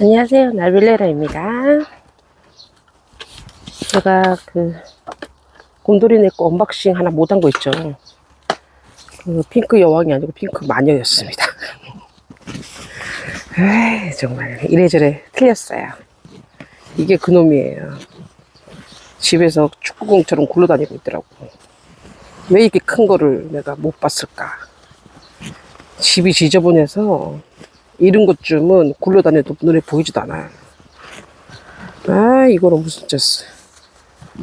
안녕하세요. 나빌레라입니다. 제가 그 곰돌이 내거 언박싱 하나 못 한 거 있죠. 그 핑크 여왕이 아니고 핑크 마녀였습니다. 에이, 정말 이래저래 틀렸어요. 이게 그놈이에요. 집에서 축구공처럼 굴러다니고 있더라고. 왜 이렇게 큰 거를 내가 못 봤을까? 집이 지저분해서 이런 것쯤은 굴러다녀도 눈에 보이지도 않아요. 아, 이거는 무슨 저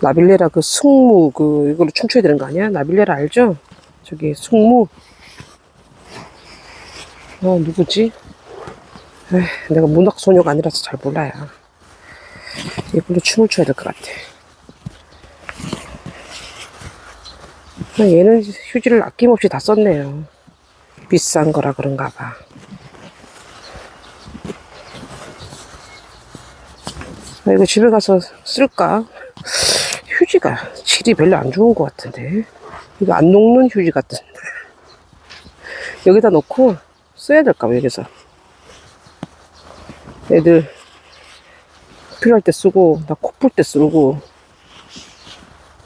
나빌레라 그 승무 그 이걸로 춤춰야 되는 거 아니야? 나빌레라 알죠? 저기 승무. 어 누구지? 에이, 내가 문학 소녀가 아니라서 잘 몰라요. 이걸로 춤을 춰야 될 것 같아. 아, 얘는 휴지를 아낌없이 다 썼네요. 비싼 거라 그런가 봐. 아, 이거 집에 가서 쓸까? 휴지가 질이 별로 안 좋은 것 같은데. 이거 안 녹는 휴지 같은데. 여기다 놓고 써야 될까 봐, 여기서. 애들 필요할 때 쓰고, 나 코 풀 때 쓰고,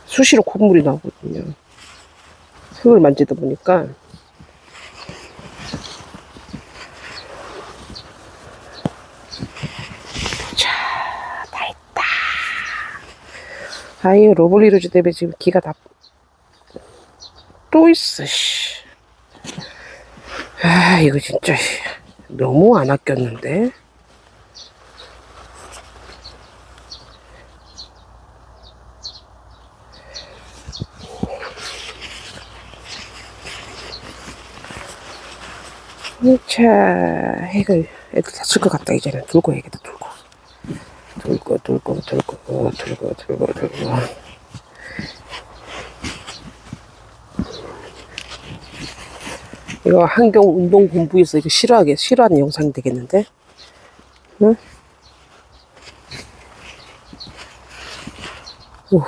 수시로 콧물이 나오거든요. 흙을 만지다 보니까. 자, 다 했다. 아이, 로블리로즈 때문에 지금 기가 다, 또 있어, 씨. 아, 이거 진짜, 씨. 너무 안 아꼈는데? 자, 이거 애들 다쓸것 같다, 이제는. 들고 해야겠다, 들고. 들고, 들고, 들고, 들고, 들고, 들고. 이거 환경 운동 공부에서 이거 싫어하게, 싫어하는 영상이 되겠는데? 응? 오.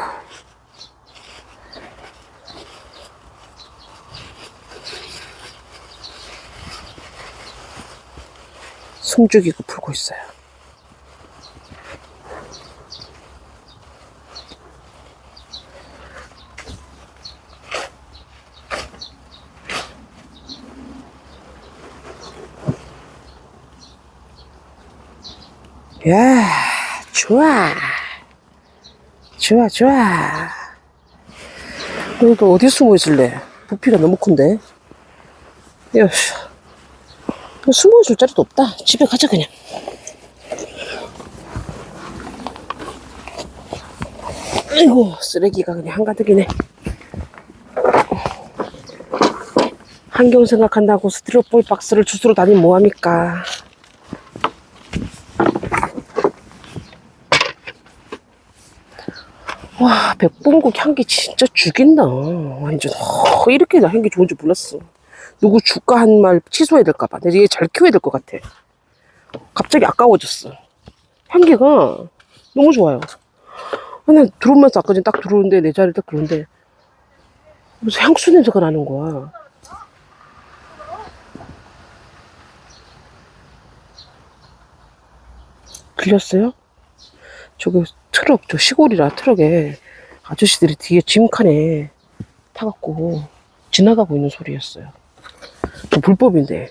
숨죽이고 풀고 있어요. 야, 좋아. 좋아, 좋아. 너도 어디 숨어 있을래? 부피가 너무 큰데? 야, 숨어 있을 자리도 없다. 집에 가자, 그냥. 아이고, 쓰레기가 그냥 한가득이네. 환경 생각한다고 스티로폴 박스를 주스로 다니면 뭐합니까? 와, 백봉국 향기 진짜 죽인다. 완전. 어, 이렇게 나 향기 좋은 줄 몰랐어. 누구 주가 한 말 취소해야 될까봐. 내가 얘잘 키워야 될 것 같아. 갑자기 아까워졌어. 향기가 너무 좋아요. 아니, 들어오면서 아까 전에 딱 들어오는데, 내 자리에 딱 들어오는데, 무슨 향수 냄새가 나는 거야. 들렸어요? 저기 트럭, 저 시골이라 트럭에 아저씨들이 뒤에 짐칸에 타갖고 지나가고 있는 소리였어요. 저 불법인데.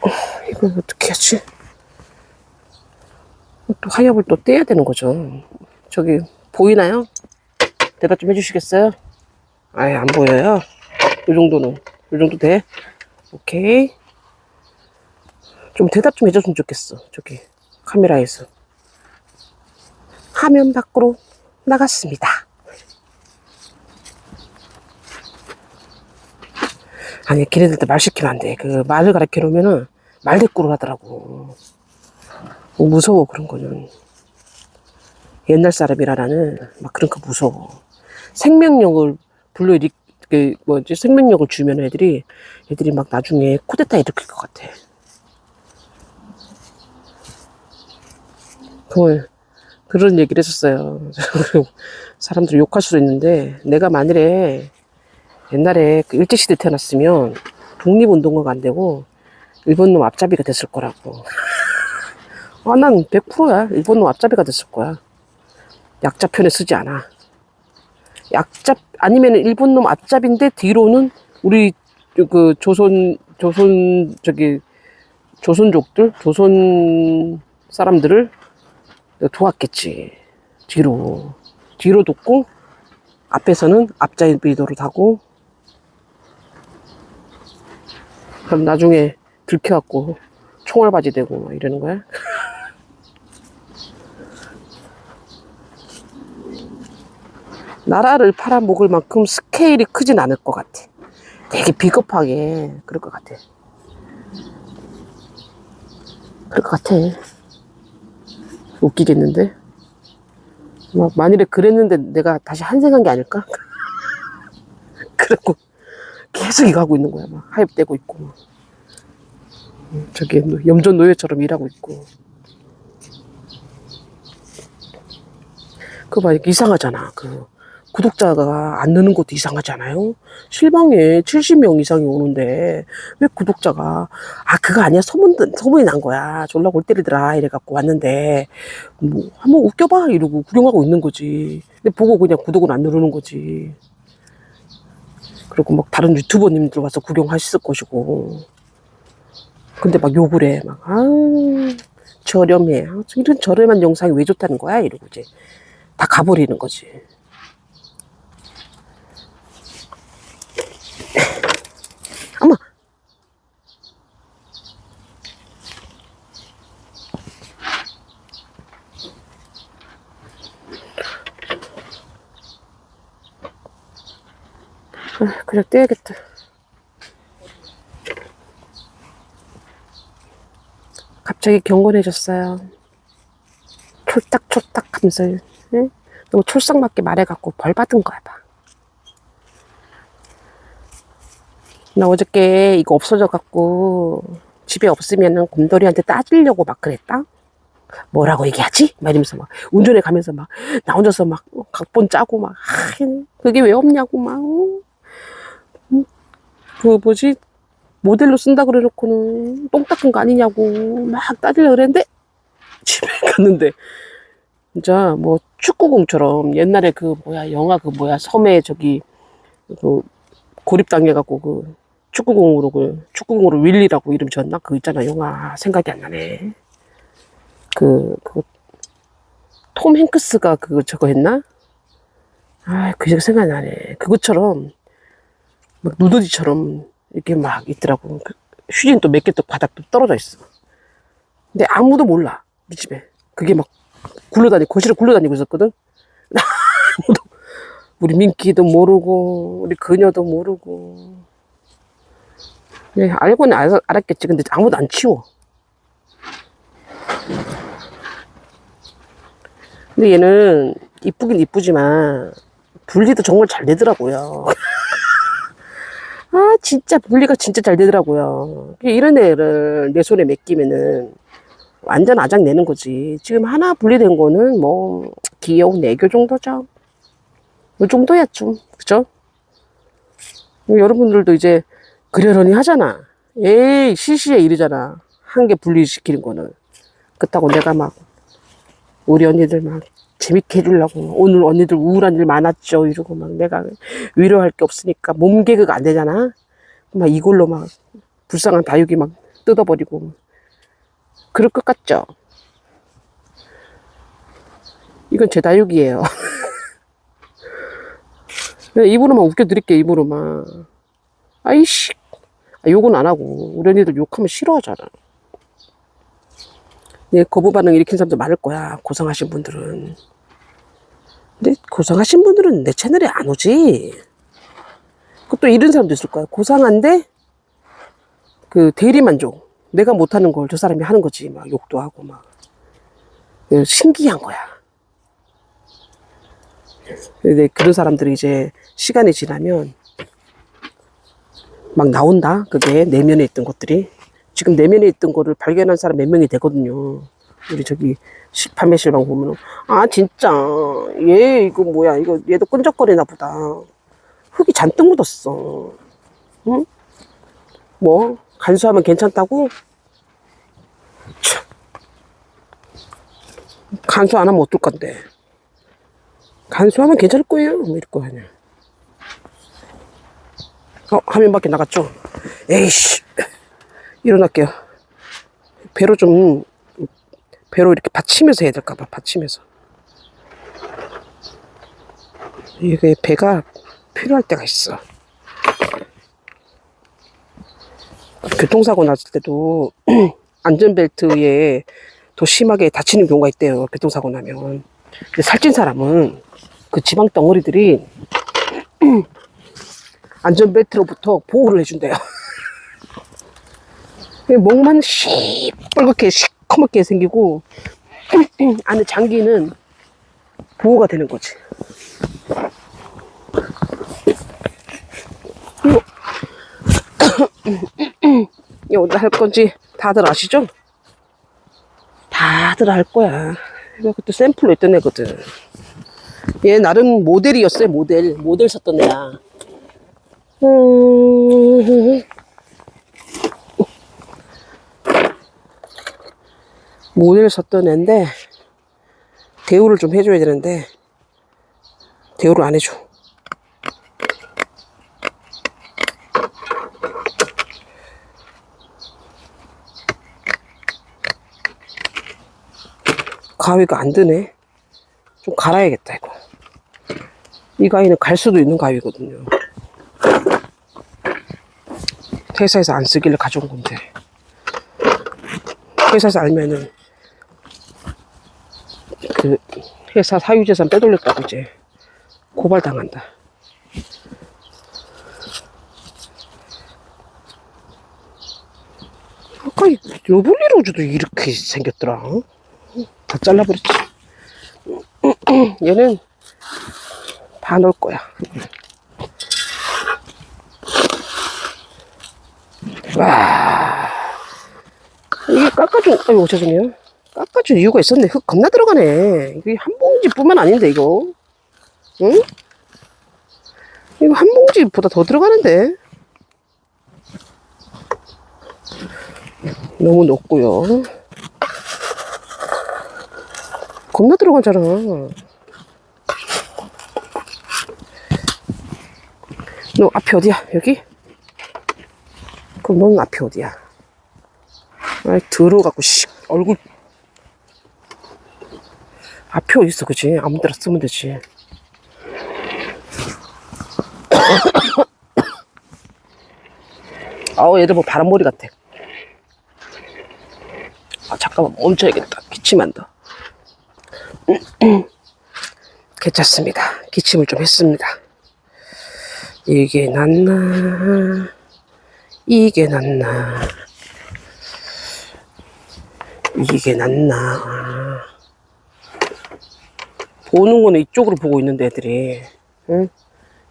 어, 이걸 어떻게 하지? 또 하엽을 또 떼야 되는 거죠. 저기, 보이나요? 대답 좀 해주시겠어요? 아예 안 보여요. 이 정도는. 이 정도 돼? 오케이. 좀 대답 좀 해줬으면 좋겠어. 저기, 카메라에서. 화면 밖으로 나갔습니다. 아니, 걔네들 때말 시키면 안 돼. 그 말을 가르쳐 놓으면은 말대꾸를 하더라고. 어, 무서워, 그런 거는. 옛날 사람이라는 막 그런 거 무서워. 생명력을 불러일으, 그, 뭐지, 생명력을 주면 애들이, 애들이 막 나중에 쿠데타 일으킬 것 같아. 그걸, 그런 얘기를 했었어요. 사람들이 욕할 수도 있는데, 내가 만일에 옛날에 그 일제시대 태어났으면 독립운동가가 안 되고 일본 놈 앞잡이가 됐을 거라고. 아, 난 100%야. 일본 놈 앞잡이가 됐을 거야. 약자 편에 쓰지 않아. 약잡, 아니면 일본 놈 앞잡인데 뒤로는 우리 그 조선, 조선, 저기, 조선족들, 조선 사람들을 도왔겠지. 뒤로. 뒤로 돕고, 앞에서는 앞잡이도록 하고, 그럼 나중에 들켜갖고 총알바지 되고 막 이러는 거야? 나라를 팔아먹을 만큼 스케일이 크진 않을 것 같아. 되게 비겁하게 그럴 것 같아. 그럴 것 같아. 웃기겠는데? 막 만일에 그랬는데 내가 다시 한생한 게 아닐까? 그래고 계속 이거 하고 있는 거야. 막 하입되고 있고. 막. 음, 저기 염전 노예처럼 일하고 있고. 그거 봐, 이상하잖아. 그 구독자가 안 느는 것도 이상하잖아요. 실방에 70명 이상이 오는데 왜 구독자가 아 그거 아니야 소문 소문이 난 거야. 졸라 골 때리더라 이래갖고 왔는데 뭐 한번 웃겨봐 이러고 구경하고 있는 거지. 근데 보고 그냥 구독을 안 누르는 거지. 그리고 막 다른 유튜버님들 와서 구경하셨을 것이고. 근데 막 욕을 해. 막, 아우, 저렴해. 아, 이런 저렴한 영상이 왜 좋다는 거야? 이러고 이제 다 가버리는 거지. 그냥 떼야겠다. 갑자기 경건해졌어요. 촐딱촐딱 하면서, 응? 너무 촐싹맞게 말해갖고 벌 받은 거야, 봐. 나 어저께 이거 없어져갖고 집에 없으면은 곰돌이한테 따지려고 막 그랬다? 뭐라고 얘기하지? 막 이러면서 막 운전해 가면서 막 나 혼자서 막 각본 짜고 막 아, 그게 왜 없냐고 막 음, 그 뭐지? 모델로 쓴다 그래놓고는 똥 닦은 거 아니냐고 막 따지려 그랬는데 집에 갔는데 진짜 뭐 축구공처럼 옛날에 그 뭐야 영화 그 뭐야 섬에 저기 그 고립당해갖고 그 축구공으로 그 축구공으로 윌리라고 이름 지었나? 그 있잖아. 영화 생각이 안 나네. 그 그 톰 행크스가 그거 저거 했나? 아그 생각이 나네. 그것처럼 막 누더지처럼 이렇게 막 있더라고. 그 휴지는 또 몇 개 또 바닥 또 떨어져 있어. 근데 아무도 몰라 우리 집에. 그게 막 굴러다니 거실에 굴러다니고 있었거든? 아무도. 우리 민기도 모르고 우리 그녀도 모르고. 네, 알고는 알, 알았겠지. 근데 아무도 안 치워. 근데 얘는 이쁘긴 이쁘지만 분리도 정말 잘 되더라고요 아 진짜 분리가 진짜 잘 되더라고요. 이런 애를 내 손에 맡기면은 완전 아작 내는 거지. 지금 하나 분리된 거는 뭐 귀여운 애교 정도죠. 이 정도야 좀. 그죠? 여러분들도 이제 그러려니 하잖아. 에이 시시해 이러잖아. 한 개 분리시키는 거는. 그렇다고 내가 막 우리 언니들 막 재밌게 해주려고 오늘 언니들 우울한 일 많았죠 이러고 막 내가 위로할 게 없으니까 몸 개그가 안 되잖아 막 이걸로 막 불쌍한 다육이 막 뜯어버리고 그럴 것 같죠? 이건 제 다육이에요 네, 입으로만 웃겨드릴게, 입으로만. 아이씨. 아, 욕은 안 하고. 우리 언니들 욕하면 싫어하잖아. 네, 거부 반응 일으킨 사람들 많을 거야. 고상하신 분들은. 근데 고상하신 분들은 내 채널에 안 오지. 그또 이런 사람도 있을 거야. 고상한데, 그 대리만족. 내가 못하는 걸 저 사람이 하는 거지. 막 욕도 하고 막. 네, 신기한 거야. 근데 그런 사람들이 이제 시간이 지나면 막 나온다. 그게 내면에 있던 것들이. 지금 내면에 있던 거를 발견한 사람 몇 명이 되거든요. 우리 저기 시- 판매 실방 보면은 아 진짜 얘 이거 뭐야 이거 얘도 끈적거리나 보다. 흙이 잔뜩 묻었어. 응? 뭐 간수하면 괜찮다고? 참. 간수 안 하면 어떨 건데? 간수하면 괜찮을 거예요. 뭐 이럴 거 아니야. 어, 화면 밖에 나갔죠? 에이씨. 일어날게요. 배로 좀, 배로 이렇게 받치면서 해야 될까 봐, 받치면서. 이게 배가 필요할 때가 있어. 교통사고 났을 때도 안전벨트에 더 심하게 다치는 경우가 있대요. 교통사고 나면. 근데 살찐 사람은 그 지방 덩어리들이 안전벨트로부터 보호를 해준대요. 목만 시뻘겋게 시커멓게 생기고 안에 장기는 보호가 되는 거지. 이거 오늘 할 건지 다들 아시죠? 다들 알 거야. 그때 샘플로 했던 애거든. 얘 나름 모델이었어요, 모델. 모델 샀던 애야. 음... 모델 샀던 애인데, 대우를 좀 해줘야 되는데, 대우를 안 해줘. 가위가 안 드네. 좀 갈아야겠다, 이거. 이 가위는 갈 수도 있는 가위거든요. 회사에서 안 쓰길래 가져온 건데. 회사에서 알면은, 그, 회사 사유재산 빼돌렸다고 이제 고발당한다. 아까 이 러블리 로즈도 이렇게 생겼더라. 다 잘라버렸지. 얘는 다 넣을 거야. 와. 이게 깎아준, 아이고, 죄송해요. 깎아준 이유가 있었네. 흙 겁나 들어가네. 이게 한 봉지뿐만 아닌데, 이거. 응? 이거 한 봉지보다 더 들어가는데. 너무 높고요. 겁나 들어가잖아. 너 앞이 어디야? 여기? 그럼 넌 앞이 어디야? 아이, 들어갖고, 씨, 얼굴. 앞이 어딨어, 그지? 아무 데나 쓰면 되지. 아우, 얘들 뭐 바람머리 같아. 아, 잠깐만, 멈춰야겠다. 기침한다. 괜찮습니다. 기침을 좀 했습니다. 이게 낫나, 이게 낫나, 이게 낫나. 보는 거는 이쪽으로 보고 있는데 애들이, 응?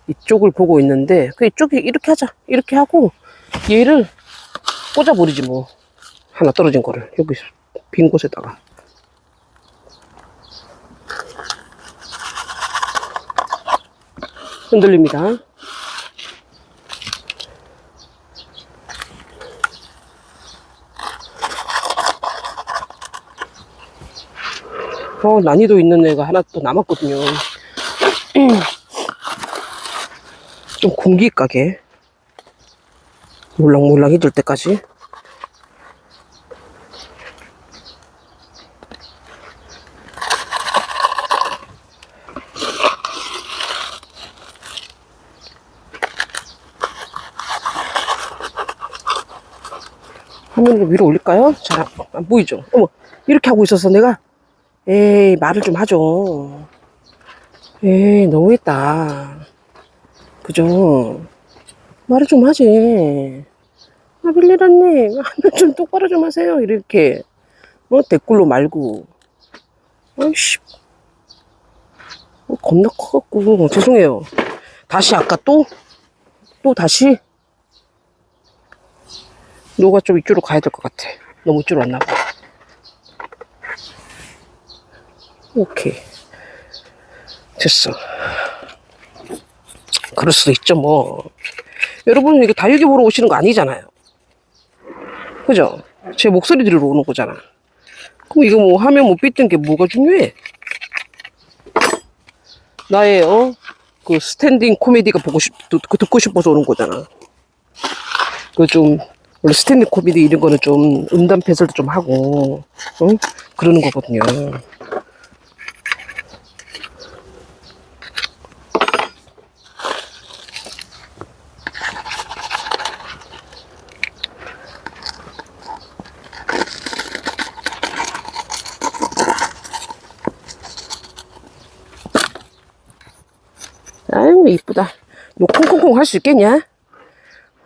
이쪽을 보고 있는데, 그 이쪽이 이렇게 하자. 이렇게 하고, 얘를 꽂아버리지 뭐. 하나 떨어진 거를. 여기 빈 곳에다가. 흔들립니다. 어, 난이도 있는 애가 하나 또 남았거든요. 좀 공기 가게. 몰랑몰랑이 들 때까지. 화면을 위로 올릴까요? 잘 안, 안 보이죠? 어머, 이렇게 하고 있어서 내가, 에이, 말을 좀 하죠. 에이, 너무했다. 그죠? 말을 좀 하지. 아, 빌리라님, 좀 똑바로 좀 하세요. 이렇게. 뭐, 댓글로 말고. 아이씨. 어, 겁나 커갖고. 죄송해요. 다시 아까 또? 또 다시? 너가 좀 이쪽으로 가야 될 것 같아. 너무 이쪽으로 왔나 봐. 오케이. 됐어. 그럴 수도 있죠, 뭐. 여러분, 이게 다육이 보러 오시는 거 아니잖아요. 그죠? 제 목소리 들으러 오는 거잖아. 그럼 이거 뭐 하면 뭐 삐뜬 게 뭐가 중요해? 나의 어? 그 스탠딩 코미디가 보고 싶, 듣, 그 듣고 싶어서 오는 거잖아. 그 좀, 원래 스탠딩 코미디 이런 거는 좀 음담 패설도 좀 하고, 응? 그러는 거거든요. 아유, 이쁘다. 너 콩콩콩 할 수 있겠냐?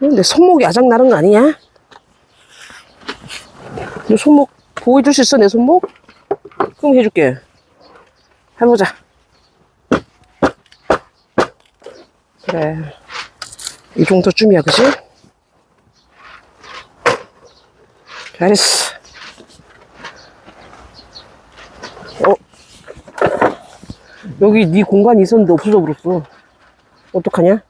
응, 내 손목이 아작 나는 거 아니냐? 너 손목 보여줄 수 있어, 내 손목? 그럼 해줄게. 해보자. 그래. 이 정도쯤이야, 그지? 잘했어. 어? 여기 네 공간이 있었는데 없어져 버렸어. 어떡하냐?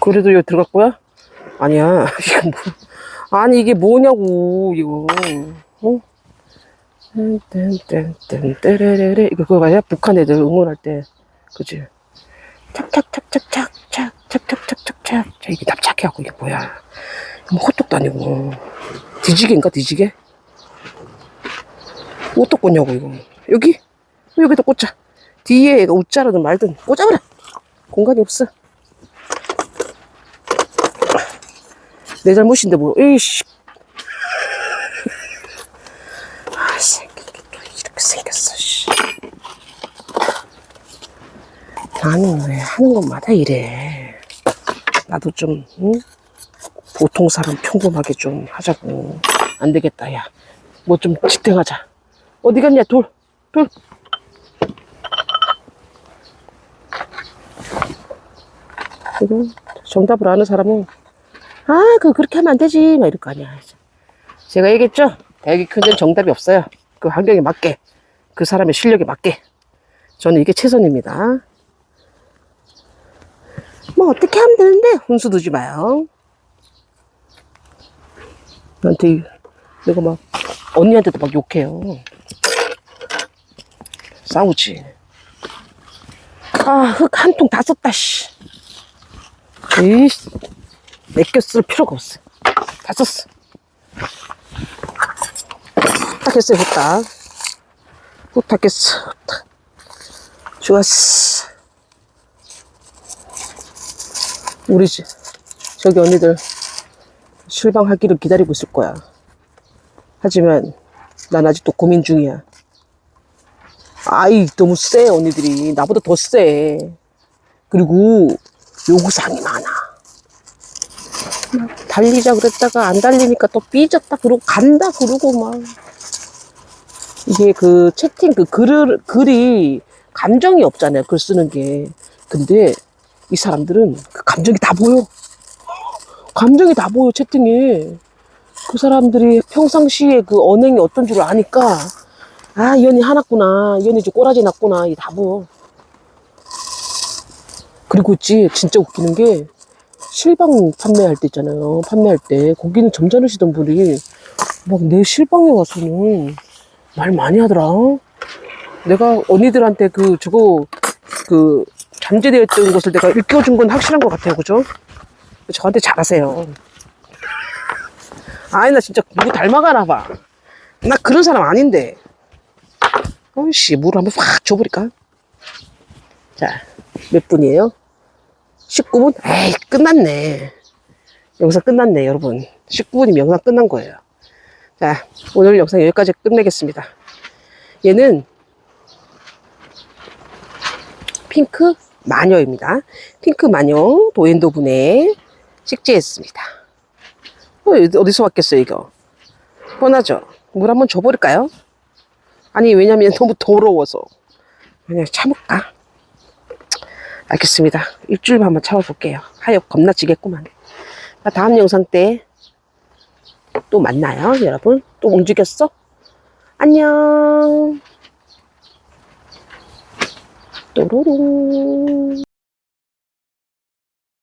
그래도 여기 거야? 아니야. 이거 뭐. 아니, 이게 뭐냐고, 이거. 어? 따라라라. 이거 그거 아니야? 북한 애들 응원할 때. 그지? 착착착착착, 착, 착착착착착. 자, 이게 납작해갖고, 이게 뭐야. 뭐 호떡도 아니고. 뒤지개인가, 뒤지개? 어디다 꽂냐고, 이거. 여기? 여기다 꽂자. 뒤에 얘가 웃자라든 말든 꽂아버려. 공간이 없어. 내 잘못인데 뭐, 에이씨. 아, 생겼어, 씨. 나는 왜 하는 것마다 이래. 나도 좀, 응? 보통 사람 평범하게 좀 하자고. 안 되겠다, 야. 뭐좀 지탱하자. 어디 갔냐, 돌. 돌. 이거 정답을 아는 사람은 아, 그 그렇게 하면 안 되지. 막 이럴 거 아니야. 제가 얘기했죠? 대학이 큰 데는 정답이 없어요. 그 환경에 맞게. 그 사람의 실력에 맞게. 저는 이게 최선입니다. 뭐 어떻게 하면 되는데 훈수 두지 마요. 나한테 이- 내가 막 언니한테도 막 욕해요. 싸우지. 아, 흙 한 통 다 썼다, 씨. 이씨. 내껴 쓸 필요가 없어. 다 썼어. 딱 했어요, 후딱. 후딱 했어, 후딱. 좋았어. 우리 집, 저기 언니들 실방하기를 기다리고 있을 거야. 하지만 난 아직도 고민 중이야. 아이, 너무 세, 언니들이. 나보다 더 세. 그리고 요구사항이 많아. 막 달리자 그랬다가 안 달리니까 또 삐졌다 그러고 간다 그러고 막. 이게 그 채팅 그 글을, 글이 감정이 없잖아요. 글 쓰는 게. 근데 이 사람들은 그 감정이 다 보여. 감정이 다 보여, 채팅에. 그 사람들이 평상시에 그 언행이 어떤 줄 아니까 아, 이 언니 화났구나. 이 언니 이제 꼬라지 났구나. 이게 다 보여. 그리고 있지, 진짜 웃기는 게, 실방 판매할 때 있잖아요. 판매할 때. 거기는 점잖으시던 분이, 막 내 실방에 와서는 말 많이 하더라. 내가 언니들한테 그, 저거, 그, 잠재되어 있던 것을 내가 일깨워준 건 확실한 것 같아요. 그죠? 저한테 잘하세요. 아니, 나 진짜 누구 닮아가나 봐. 나 그런 사람 아닌데. 어이씨, 물을 한번 확 줘버릴까? 자, 몇 분이에요? 19분? 에이, 끝났네. 영상 끝났네, 여러분. 19분이면 영상 끝난 거예요. 자, 오늘 영상 여기까지 끝내겠습니다. 얘는 핑크 마녀입니다. 핑크 마녀 도엔도분에 식재했습니다. 어, 어디서 왔겠어요, 이거? 뻔하죠? 물 한번 줘버릴까요? 아니, 왜냐면 너무 더러워서. 그냥 참을까? 알겠습니다. 일주일만 한번 참아볼게요. 하엽 겁나 지겠구만. 자, 다음 영상 때 또 만나요, 여러분. 또 움직였어? 안녕. 또로롱.